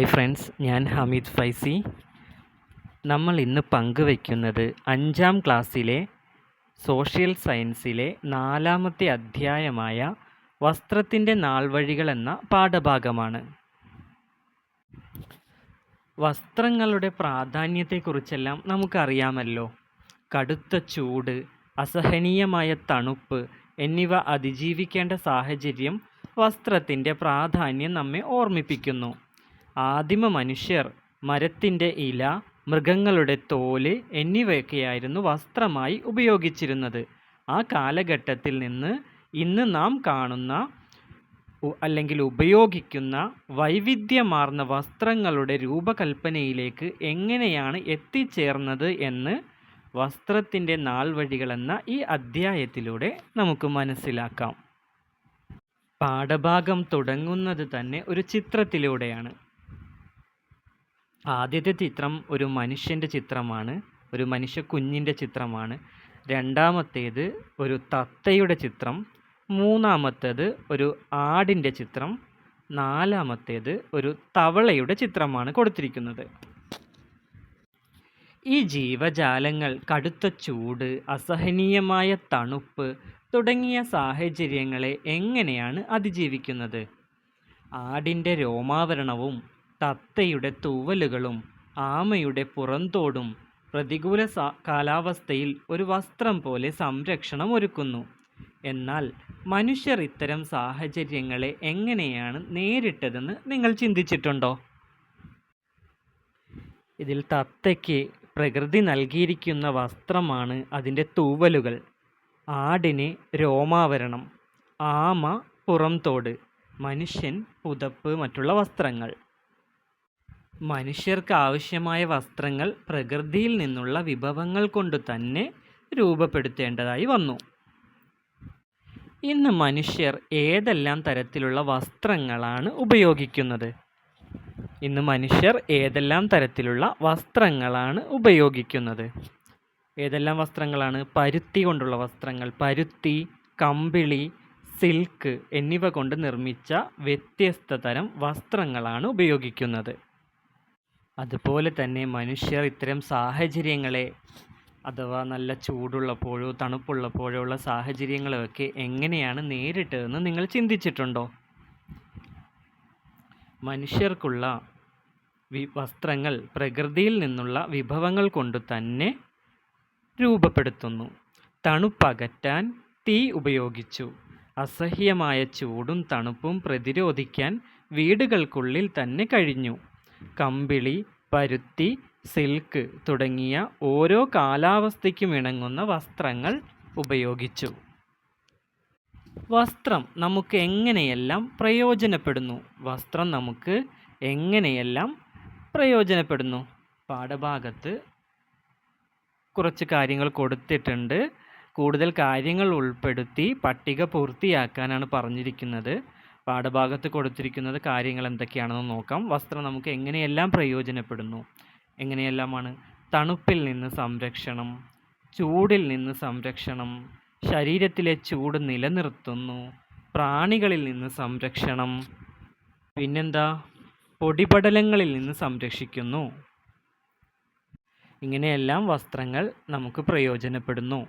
Hi friends ഞാൻ ഹമീദ് ഫൈസി. നമ്മൾ ഇന്ന് പങ്കുവയ്ക്കുന്നത് അഞ്ചാം ക്ലാസ്സിലെ സോഷ്യൽ സയൻസിലെ നാലാമത്തെ അധ്യായമായ വസ്ത്രത്തിന്റെ നാൾവഴികൾ എന്ന പാഠഭാഗമാണ്. വസ്ത്രങ്ങളുടെ പ്രാധാന്യത്തെക്കുറിച്ചെല്ലാം നമുക്കറിയാമല്ലോ. കടുത്ത ചൂട് അസഹനീയമായ തണുപ്പ് എന്നിവ അതിജീവിക്കേണ്ട സാഹചര്യം വസ്ത്രത്തിന്റെ പ്രാധാന്യം നമ്മെ ഓർമ്മിപ്പിക്കുന്നു. ആദിമ മനുഷ്യർ മരത്തിന്റെ ഇല മൃഗങ്ങളുടെ തോൽ എന്നിവയൊക്കെയായിരുന്നു വസ്ത്രമായി ഉപയോഗിച്ചിരുന്നത്. ആ കാലഘട്ടത്തിൽ നിന്ന് ഇന്ന് നാം കാണുന്ന അല്ലെങ്കിൽ ഉപയോഗിക്കുന്ന വൈവിധ്യമാർന്ന വസ്ത്രങ്ങളുടെ രൂപകൽപ്പനയിലേക്ക് എങ്ങനെയാണ് എത്തിച്ചേർന്നത് എന്ന് വസ്ത്രത്തിന്റെ നാൾവഴികളെന്ന ഈ അധ്യായത്തിലൂടെ നമുക്ക് മനസ്സിലാക്കാം. പാഠഭാഗം തുടങ്ങുന്നത് തന്നെ ഒരു ചിത്രത്തിലൂടെയാണ്. ആദ്യത്തെ ചിത്രം ഒരു മനുഷ്യന്റെ ചിത്രമാണ് ഒരു മനുഷ്യ കുഞ്ഞിന്റെ ചിത്രമാണ്. രണ്ടാമത്തേത് ഒരു തത്തയുടെ ചിത്രം മൂന്നാമത്തേത് ഒരു ആടിന്റെ ചിത്രം നാലാമത്തേത് ഒരു തവളയുടെ ചിത്രമാണ് കൊടുത്തിരിക്കുന്നത്. ഈ ജീവജാലങ്ങൾ കടുത്ത ചൂട് അസഹനീയമായ തണുപ്പ് തുടങ്ങിയ സാഹചര്യങ്ങളെ എങ്ങനെയാണ് അതിജീവിക്കുന്നത്? ആടിന്റെ രോമാവരണവും തത്തയുടെ തൂവലുകളും ആമയുടെ പുറന്തോടും പ്രതികൂല കാലാവസ്ഥയിൽ ഒരു വസ്ത്രം പോലെ സംരക്ഷണം ഒരുക്കുന്നു എന്നാൽ മനുഷ്യർ ഇത്തരം സാഹചര്യങ്ങളെ എങ്ങനെയാണ് നേരിട്ടതെന്ന് നിങ്ങൾ ചിന്തിച്ചിട്ടുണ്ടോ? ഇതിൽ തത്തയ്ക്ക് പ്രകൃതി നൽകിയിരിക്കുന്ന വസ്ത്രമാണ് അതിന്റെ തൂവലുകൾ. ആടിന് രോമാവരണം ആമ പുറംതോട് മനുഷ്യൻ പുതപ്പ് മറ്റുള്ള വസ്ത്രങ്ങൾ. മനുഷ്യർക്ക് ആവശ്യമായ വസ്ത്രങ്ങൾ പ്രകൃതിയിൽ നിന്നുള്ള വിഭവങ്ങൾ കൊണ്ട് തന്നെ രൂപപ്പെടുത്തേണ്ടതായി വന്നു. ഇന്ന് മനുഷ്യർ ഏതെല്ലാം തരത്തിലുള്ള വസ്ത്രങ്ങളാണ് ഉപയോഗിക്കുന്നത്? ഇന്ന് മനുഷ്യർ ഏതെല്ലാം തരത്തിലുള്ള വസ്ത്രങ്ങളാണ് ഉപയോഗിക്കുന്നത്? ഏതെല്ലാം വസ്ത്രങ്ങളാണ്? പരുത്തി കൊണ്ടുള്ള വസ്ത്രങ്ങൾ പരുത്തി കമ്പിളി സിൽക്ക് എന്നിവ കൊണ്ട് നിർമ്മിച്ച വ്യത്യസ്ത തരം വസ്ത്രങ്ങളാണ് ഉപയോഗിക്കുന്നത്. അതുപോലെ തന്നെ മനുഷ്യർ ഇത്തരം സാഹചര്യങ്ങളെ അഥവാ നല്ല ചൂടുള്ളപ്പോഴോ തണുപ്പുള്ളപ്പോഴോ ഉള്ള സാഹചര്യങ്ങളൊക്കെ എങ്ങനെയാണ് നേരിട്ടതെന്ന് നിങ്ങൾ ചിന്തിച്ചിട്ടുണ്ടോ? മനുഷ്യർക്കുള്ള വി വസ്ത്രങ്ങൾ പ്രകൃതിയിൽ നിന്നുള്ള വിഭവങ്ങൾ കൊണ്ട് തന്നെ രൂപപ്പെടുത്തുന്നു. തണുപ്പകറ്റാൻ തീ ഉപയോഗിച്ചു. അസഹ്യമായ ചൂടും തണുപ്പും പ്രതിരോധിക്കാൻ വീടുകൾക്കുള്ളിൽ തന്നെ കഴിഞ്ഞു. കമ്പിളി പരുത്തി സിൽക്ക് തുടങ്ങിയ ഓരോ കാലാവസ്ഥയ്ക്കും ഇണങ്ങുന്ന വസ്ത്രങ്ങൾ ഉപയോഗിച്ചു. വസ്ത്രം നമുക്ക് എങ്ങനെയെല്ലാം പ്രയോജനപ്പെടുന്നു? വസ്ത്രം നമുക്ക് എങ്ങനെയെല്ലാം പ്രയോജനപ്പെടുന്നു? പാഠഭാഗത്ത് കുറച്ച് കാര്യങ്ങൾ കൊടുത്തിട്ടുണ്ട്. കൂടുതൽ കാര്യങ്ങൾ ഉൾപ്പെടുത്തി പട്ടിക പൂർത്തിയാക്കാനാണ് പറഞ്ഞിരിക്കുന്നത്. പാഠഭാഗത്ത് കൊടുത്തിരിക്കുന്നത് കാര്യങ്ങൾ എന്തൊക്കെയാണെന്ന് നോക്കാം. വസ്ത്രം നമുക്ക് എങ്ങനെയെല്ലാം പ്രയോജനപ്പെടുന്നു? എങ്ങനെയെല്ലാമാണ്? തണുപ്പിൽ നിന്ന് സംരക്ഷണം ചൂടിൽ നിന്ന് സംരക്ഷണം ശരീരത്തിലെ ചൂട് നിലനിർത്തുന്നു പ്രാണികളിൽ നിന്ന് സംരക്ഷണം പിന്നെന്താ? പൊടിപടലങ്ങളിൽ നിന്ന് സംരക്ഷിക്കുന്നു. ഇങ്ങനെയെല്ലാം വസ്ത്രങ്ങൾ നമുക്ക് പ്രയോജനപ്പെടുന്നു.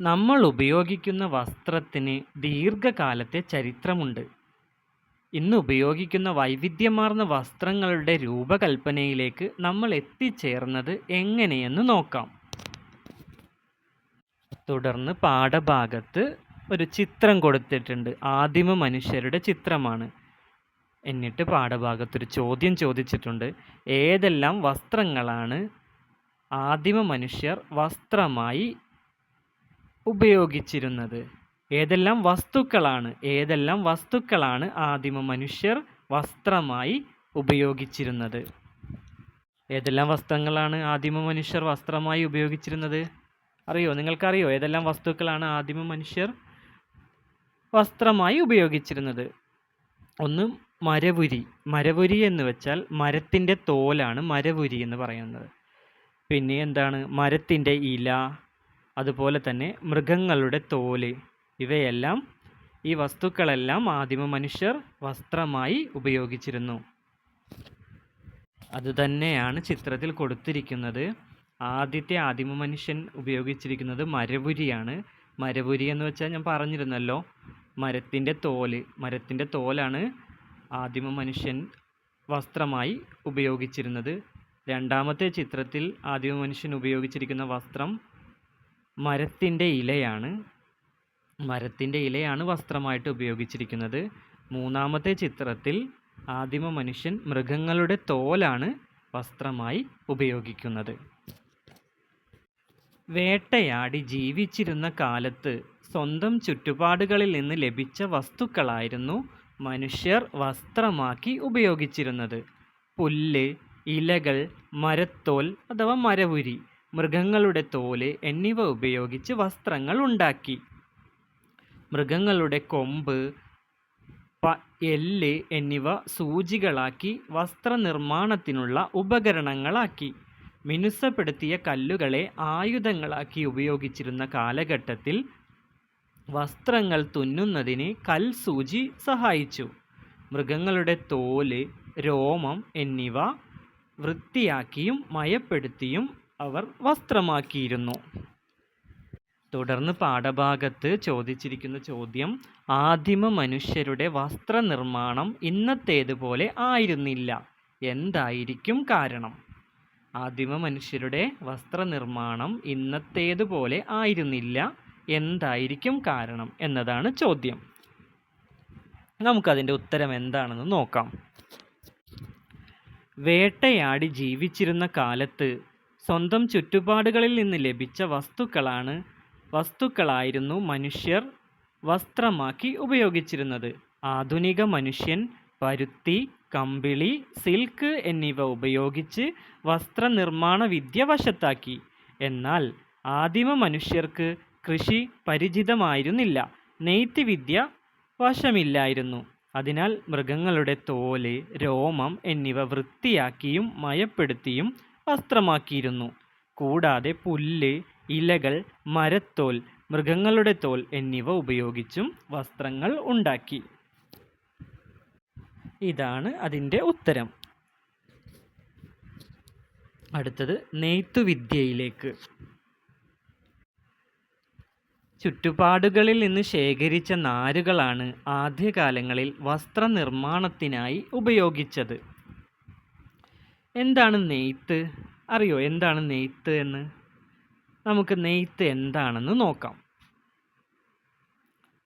നമ്മൾ ഉപയോഗിക്കുന്ന വസ്ത്രത്തിന് ദീർഘകാലത്തെ ചരിത്രമുണ്ട്. ഇന്ന് ഉപയോഗിക്കുന്ന വൈവിധ്യമാർന്ന വസ്ത്രങ്ങളുടെ രൂപകൽപ്പനയിലേക്ക് നമ്മൾ എത്തിച്ചേർന്നത് എങ്ങനെയെന്ന് നോക്കാം. തുടർന്ന് പാഠഭാഗത്ത് ഒരു ചിത്രം കൊടുത്തിട്ടുണ്ട്. ആദിമ മനുഷ്യരുടെ ചിത്രമാണ്. എന്നിട്ട് പാഠഭാഗത്തൊരു ചോദ്യം ചോദിച്ചിട്ടുണ്ട്. ഏതെല്ലാം വസ്ത്രങ്ങളാണ് ആദിമ മനുഷ്യർ വസ്ത്രമായി ഉപയോഗിച്ചിരുന്നത്. ഏതെല്ലാം വസ്തുക്കളാണ് ഏതെല്ലാം വസ്തുക്കളാണ് ആദിമ മനുഷ്യർ വസ്ത്രമായി ഉപയോഗിച്ചിരുന്നത്? ഏതെല്ലാം വസ്ത്രങ്ങളാണ് ആദിമ മനുഷ്യർ വസ്ത്രമായി ഉപയോഗിച്ചിരുന്നത്? അറിയോ? നിങ്ങൾക്കറിയോ? ഏതെല്ലാം വസ്തുക്കളാണ് ആദിമ മനുഷ്യർ വസ്ത്രമായി ഉപയോഗിച്ചിരുന്നത്? ഒന്ന് മരവുരി. മരവുരി എന്ന് വെച്ചാൽ മരത്തിന്റെ തോലാണ് മരവുരി എന്ന് പറയുന്നത്. പിന്നെ എന്താണ്? മരത്തിന്റെ ഇല അതുപോലെ തന്നെ മൃഗങ്ങളുടെ തോൽ. ഇവയെല്ലാം ഈ വസ്തുക്കളെല്ലാം ആദിമ മനുഷ്യർ വസ്ത്രമായി ഉപയോഗിച്ചിരുന്നു. അതുതന്നെയാണ് ചിത്രത്തിൽ കൊടുത്തിരിക്കുന്നത്. ആദ്യത്തെ ആദിമ മനുഷ്യൻ ഉപയോഗിച്ചിരിക്കുന്നത് മരവുരിയാണ്. മരവുരി എന്ന് വെച്ചാൽ ഞാൻ പറഞ്ഞിരുന്നല്ലോ മരത്തിന്റെ തോൽ. മരത്തിന്റെ തോലാണ് ആദിമ മനുഷ്യൻ വസ്ത്രമായി ഉപയോഗിച്ചിരുന്നത്. രണ്ടാമത്തെ ചിത്രത്തിൽ ആദിമ മനുഷ്യൻ ഉപയോഗിച്ചിരിക്കുന്ന വസ്ത്രം മരത്തിന്റെ ഇലയാണ്. മരത്തിന്റെ ഇലയാണ് വസ്ത്രമായിട്ട് ഉപയോഗിച്ചിരിക്കുന്നത്. മൂന്നാമത്തെ ചിത്രത്തിൽ ആദിമ മനുഷ്യൻ മൃഗങ്ങളുടെ തോലാണ് വസ്ത്രമായി ഉപയോഗിക്കുന്നത്. വേട്ടയാടി ജീവിച്ചിരുന്ന കാലത്ത് സ്വന്തം ചുറ്റുപാടുകളിൽ നിന്ന് ലഭിച്ച വസ്തുക്കളായിരുന്നു മനുഷ്യർ വസ്ത്രമാക്കി ഉപയോഗിച്ചിരുന്നത്. പുല്ല് ഇലകൾ മരത്തോൽ അഥവാ മരവുരി. മൃഗങ്ങളുടെ തോൽ എന്നിവ ഉപയോഗിച്ച് വസ്ത്രങ്ങൾ ഉണ്ടാക്കി. മൃഗങ്ങളുടെ കൊമ്പ് എല്ല് എന്നിവ സൂചികളാക്കി വസ്ത്രനിർമ്മാണത്തിനുള്ള ഉപകരണങ്ങളാക്കി. മിനുസപ്പെടുത്തിയ കല്ലുകളെ ആയുധങ്ങളാക്കി ഉപയോഗിച്ചിരുന്ന കാലഘട്ടത്തിൽ വസ്ത്രങ്ങൾ തുന്നുന്നതിന് കൽസൂചി സഹായിച്ചു. മൃഗങ്ങളുടെ തോൽ രോമം എന്നിവ വൃത്തിയാക്കിയും മയപ്പെടുത്തിയും അവർ വസ്ത്രമാക്കിയിരുന്നു. തുടർന്ന് പാഠഭാഗത്ത് ചോദിച്ചിരിക്കുന്ന ചോദ്യം ആദിമ മനുഷ്യരുടെ വസ്ത്രനിർമ്മാണം ഇന്നത്തേതുപോലെ ആയിരുന്നില്ല. എന്തായിരിക്കും കാരണം? ആദിമ മനുഷ്യരുടെ വസ്ത്രനിർമ്മാണം ഇന്നത്തേതുപോലെ ആയിരുന്നില്ല. എന്തായിരിക്കും കാരണം? എന്നതാണ് ചോദ്യം. നമുക്കതിന്റെ ഉത്തരം എന്താണെന്ന് നോക്കാം. വേട്ടയാടി ജീവിച്ചിരുന്ന കാലത്ത് സ്വന്തം ചുറ്റുപാടുകളിൽ നിന്ന് ലഭിച്ച വസ്തുക്കളാണ് വസ്തുക്കളായിരുന്നു മനുഷ്യർ വസ്ത്രമാക്കി ഉപയോഗിച്ചിരുന്നത്. ആധുനിക മനുഷ്യൻ പരുത്തി കമ്പിളി സിൽക്ക് എന്നിവ ഉപയോഗിച്ച് വസ്ത്രനിർമ്മാണ വിദ്യ വശത്താക്കി. എന്നാൽ ആദിമ മനുഷ്യർക്ക് കൃഷി പരിചിതമായിരുന്നില്ല. നെയ്ത്ത് വിദ്യ വശമില്ലായിരുന്നു. അതിനാൽ മൃഗങ്ങളുടെ തോൽ രോമം എന്നിവ വൃത്തിയാക്കിയും മയപ്പെടുത്തിയും വസ്ത്രമാക്കിയിരുന്നു. കൂടാതെ പുല്ല് ഇലകൾ മരത്തോൽ മൃഗങ്ങളുടെ തോൽ എന്നിവ ഉപയോഗിച്ചും വസ്ത്രങ്ങൾ ഉണ്ടാക്കി. ഇതാണ് അതിന്റെ ഉത്തരം. അടുത്തത് നെയ്ത്തുവിദ്യയിലേക്ക്. ചുറ്റുപാടുകളിൽ നിന്ന് ശേഖരിച്ച നാരുകളാണ് ആദ്യകാലങ്ങളിൽ വസ്ത്രനിർമ്മാണത്തിനായി ഉപയോഗിച്ചത്. എന്താണ് നെയ്ത്ത്? അറിയോ എന്താണ് നെയ്ത്ത് എന്ന്? നമുക്ക് നെയ്ത്ത് എന്താണെന്ന് നോക്കാം.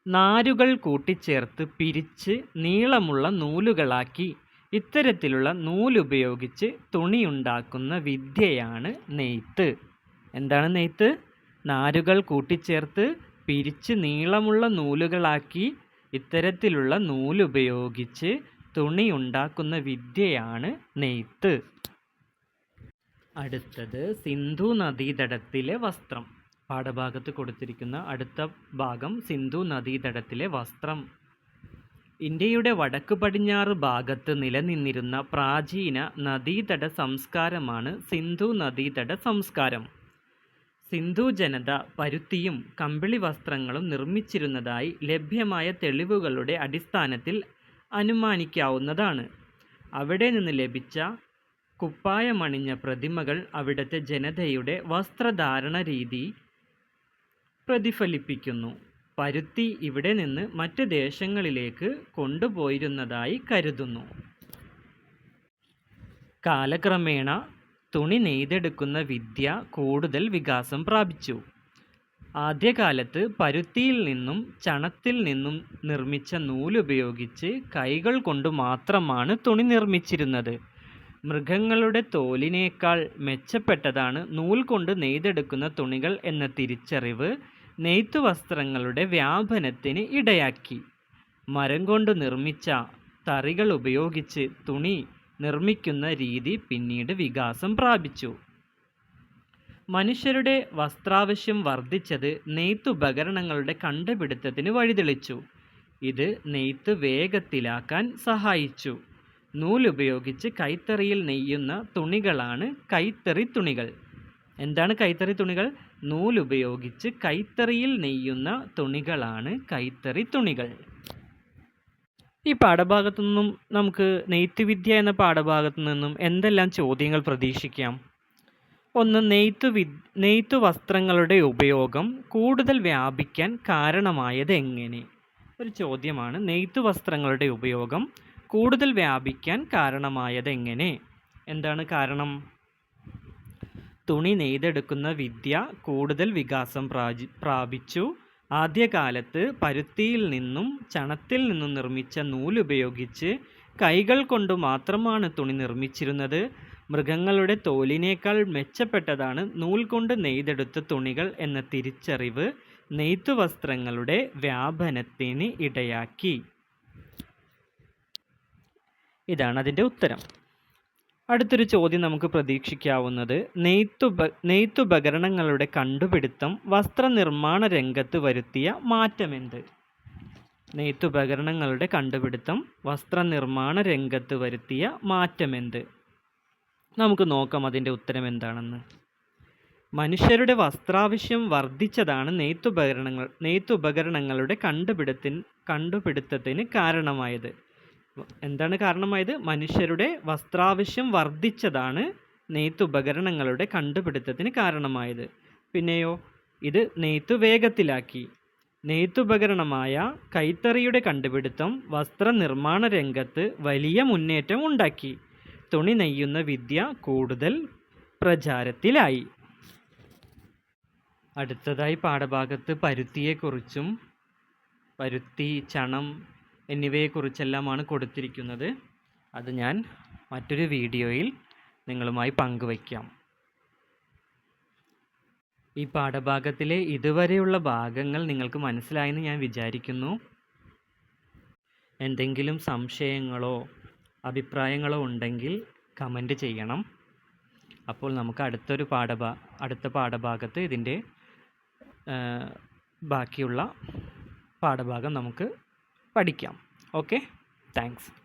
നാരുകൾ കൂട്ടിച്ചേർത്ത് പിരിച്ച് നീളമുള്ള നൂലുകളാക്കി ഇത്തരത്തിലുള്ള നൂലുപയോഗിച്ച് തുണിയുണ്ടാക്കുന്ന വിദ്യയാണ് നെയ്ത്ത്. എന്താണ് നെയ്ത്ത്? നാരുകൾ കൂട്ടിച്ചേർത്ത് പിരിച്ച് നീളമുള്ള നൂലുകളാക്കി ഇത്തരത്തിലുള്ള നൂലുപയോഗിച്ച് തുണി ഉണ്ടാക്കുന്ന വിദ്യയാണ് നെയ്ത്ത്. അടുത്തത് സിന്ധു നദീതടത്തിലെ വസ്ത്രം. പാഠഭാഗത്ത് കൊടുത്തിരിക്കുന്ന അടുത്ത ഭാഗം സിന്ധു നദീതടത്തിലെ വസ്ത്രം. ഇന്ത്യയുടെ വടക്ക് പടിഞ്ഞാറ് ഭാഗത്ത് നിലനിന്നിരുന്ന പ്രാചീന നദീതട സംസ്കാരമാണ് സിന്ധു നദീതട സംസ്കാരം. സിന്ധു ജനത പരുത്തിയും കമ്പിളി വസ്ത്രങ്ങളും നിർമ്മിച്ചിരുന്നതായി ലഭ്യമായ തെളിവുകളുടെ അടിസ്ഥാനത്തിൽ അനുമാനിക്കാവുന്നതാണ്. അവിടെ നിന്ന് ലഭിച്ച കുപ്പായമണിഞ്ഞ പ്രതിമകൾ അവിടുത്തെ ജനതയുടെ വസ്ത്രധാരണ രീതി പ്രതിഫലിപ്പിക്കുന്നു. പരുത്തി ഇവിടെ നിന്ന് മറ്റ് ദേശങ്ങളിലേക്ക് കൊണ്ടുപോയിരുന്നതായി കരുതുന്നു. കാലക്രമേണ തുണി നെയ്തെടുക്കുന്ന വിദ്യ കൂടുതൽ വികാസം പ്രാപിച്ചു. ആദ്യകാലത്ത് പരുത്തിയിൽ നിന്നും ചണത്തിൽ നിന്നും നിർമ്മിച്ച നൂലുപയോഗിച്ച് കൈകൾ കൊണ്ട് മാത്രമാണ് തുണി നിർമ്മിച്ചിരുന്നത്. മൃഗങ്ങളുടെ തോലിനേക്കാൾ മെച്ചപ്പെട്ടതാണ് നൂൽ കൊണ്ട് നെയ്തെടുക്കുന്ന തുണികൾ എന്ന തിരിച്ചറിവ് നെയ്ത്തു വസ്ത്രങ്ങളുടെ വ്യാപനത്തിന് ഇടയാക്കി. മരം കൊണ്ട് നിർമ്മിച്ച തറികൾ ഉപയോഗിച്ച് തുണി നിർമ്മിക്കുന്ന രീതി പിന്നീട് വികാസം പ്രാപിച്ചു. മനുഷ്യരുടെ വസ്ത്രാവശ്യം വർദ്ധിച്ചത് നെയ്ത്തുപകരണങ്ങളുടെ കണ്ടുപിടുത്തത്തിന് വഴിതെളിച്ചു. ഇത് നെയ്ത്ത് വേഗത്തിലാക്കാൻ സഹായിച്ചു. നൂലുപയോഗിച്ച് കൈത്തറിയിൽ നെയ്യുന്ന തുണികളാണ് കൈത്തറി തുണികൾ. എന്താണ് കൈത്തറി തുണികൾ? നൂലുപയോഗിച്ച് കൈത്തറിയിൽ നെയ്യുന്ന തുണികളാണ് കൈത്തറി തുണികൾ. ഈ പാഠഭാഗത്തു നിന്നും നമുക്ക് നെയ്ത്തുവിദ്യ എന്ന പാഠഭാഗത്തു നിന്നും എന്തെല്ലാം ചോദ്യങ്ങൾ പ്രതീക്ഷിക്കാം? ഒന്ന് നെയ്ത്തു വി നെയ്ത്തു വസ്ത്രങ്ങളുടെ ഉപയോഗം കൂടുതൽ വ്യാപിക്കാൻ കാരണമായത് എങ്ങനെ? ഒരു ചോദ്യമാണ്. നെയ്ത്തു വസ്ത്രങ്ങളുടെ ഉപയോഗം കൂടുതൽ വ്യാപിക്കാൻ കാരണമായത് എങ്ങനെ? എന്താണ് കാരണം? തുണി നെയ്തെടുക്കുന്ന വിദ്യ കൂടുതൽ വികാസം പ്രാജി പ്രാപിച്ചു. ആദ്യകാലത്ത് പരുത്തിയിൽ നിന്നും ചണത്തിൽ നിന്നും നിർമ്മിച്ച നൂലുപയോഗിച്ച് കൈകൾ കൊണ്ട് മാത്രമാണ് തുണി നിർമ്മിച്ചിരുന്നത്. മൃഗങ്ങളുടെ തോലിനേക്കാൾ മെച്ചപ്പെട്ടതാണ് നൂൽ കൊണ്ട് നെയ്തെടുത്ത തുണികൾ എന്ന തിരിച്ചറിവ് നെയ്ത്തുവസ്ത്രങ്ങളുടെ വ്യാപനത്തിന് ഇടയാക്കി. ഇതാണ് അതിന്റെ ഉത്തരം. അടുത്തൊരു ചോദ്യം നമുക്ക് പ്രതീക്ഷിക്കാവുന്നത് നെയ്ത്തുപ നെയ്ത്തുപകരണങ്ങളുടെ കണ്ടുപിടുത്തം വസ്ത്രനിർമ്മാണ രംഗത്ത് വരുത്തിയ മാറ്റമെന്ത്? നെയ്ത്തുപകരണങ്ങളുടെ കണ്ടുപിടുത്തം വസ്ത്രനിർമ്മാണ രംഗത്ത് വരുത്തിയ മാറ്റമെന്ത്? നമുക്ക് നോക്കാം അതിന്റെ ഉത്തരം എന്താണെന്ന്. മനുഷ്യരുടെ വസ്ത്രാവശ്യം വർദ്ധിച്ചതാണ് നെയ്ത്തുപകരണങ്ങൾ നെയ്ത്തുപകരണങ്ങളുടെ കണ്ടുപിടുത്തിന് കണ്ടുപിടുത്തത്തിന് കാരണമായത്. എന്താണ് കാരണമായത്? മനുഷ്യരുടെ വസ്ത്രാവശ്യം വർദ്ധിച്ചതാണ് നെയ്ത്തുപകരണങ്ങളുടെ കണ്ടുപിടുത്തത്തിന് കാരണമായത്. പിന്നെയോ ഇത് നെയ്ത്തു വേഗത്തിലാക്കി നെയ്ത്തുപകരണമായ കൈത്തറിയുടെ കണ്ടുപിടുത്തം വസ്ത്രനിർമ്മാണ രംഗത്ത് വലിയ മുന്നേറ്റം ഉണ്ടാക്കി. തുണി നെയ്യുന്ന വിദ്യ കൂടുതൽ പ്രചാരത്തിലായി. അടുത്തതായി പാഠഭാഗത്ത് പരുത്തിയെക്കുറിച്ചും പരുത്തി ചണം എന്നിവയെക്കുറിച്ചെല്ലാമാണ് കൊടുത്തിരിക്കുന്നത്. അത് ഞാൻ മറ്റൊരു വീഡിയോയിൽ നിങ്ങളുമായി പങ്കുവയ്ക്കാം. ഈ പാഠഭാഗത്തിലെ ഇതുവരെയുള്ള ഭാഗങ്ങൾ നിങ്ങൾക്ക് മനസ്സിലായെന്ന് ഞാൻ വിചാരിക്കുന്നു. എന്തെങ്കിലും സംശയങ്ങളോ അഭിപ്രായങ്ങളോ ഉണ്ടെങ്കിൽ കമന്റ് ചെയ്യണം. അപ്പോൾ നമുക്ക് അടുത്തൊരു പാഠഭാ അടുത്ത പാഠഭാഗത്ത് ഇതിന്റെ ബാക്കിയുള്ള പാഠഭാഗം നമുക്ക് പഠിക്കാം. ഓക്കെ? താങ്ക്സ്.